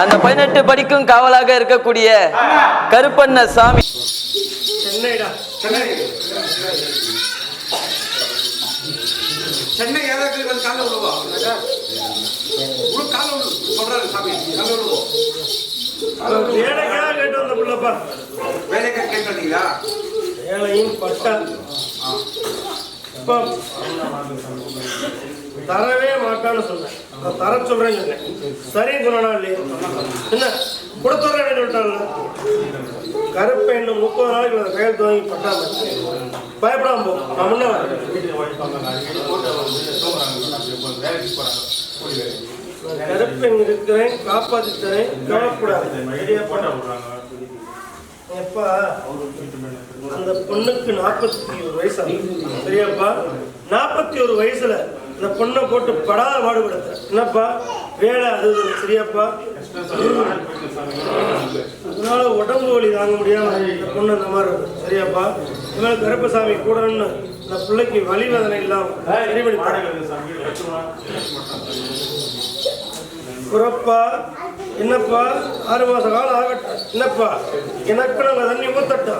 அந்த பதினெட்டு படிக்கும் காவலாக இருக்கக்கூடிய கருப்பண்ண சாமி. சென்னைடா சென்னை. சென்னை ஏதாவது வந்து காலைல விழுவா. விழு. சொல்றாரு சாமி. காலைல விழுவோம் வேலைக்காக கேட்டு வந்த பிள்ளைப்பா. வேலைக்கா கேட்டீங்களா வேலையும் பட்டா இப்போ தரவே மாட்டான்னு சொன்னேன். நான் தர சொல்றேன்னு சொன்னேன். சரி சொன்னா இல்லையா? என்ன? கொடுத்துட்றேன் சொல்லிட்டான்ல கருப்பை இன்னும் முப்பது நாளைக்கு அந்த கையெழுத்து வாங்கி பட்டாம பயப்படாம போ. நான் முன்ன வரேன். நான் கருப்பெண் இருக்கிறேன் காப்பாற்றி தரேன். கவலைப்படாது. எப்பா? அந்த பொண்ணுக்கு நாற்பத்தி ஒரு வயசு சரியாப்பா? நாற்பத்தி ஒரு வயசுல இந்த பொண்ணை போட்டு படாத பாடுபடுத்த என்னப்பா? வேலை அது சரியாப்பா? அதனால உடம்பு வலி தாங்க முடியாம இந்த பொண்ணு அந்த மாதிரி இருக்கு. சரியாப்பா? இதனால கருப்பசாமி கூடன்னு இந்த பிள்ளைக்கு வலி வேதனை இல்லாம சரி பண்ணி தரேன். குறப்பா என்னப்பா? ஆறு மாச காலம் ஆகட்டும். என்னப்பா? எனக்கு நாங்கள் தண்ணி ஊத்தட்டும்.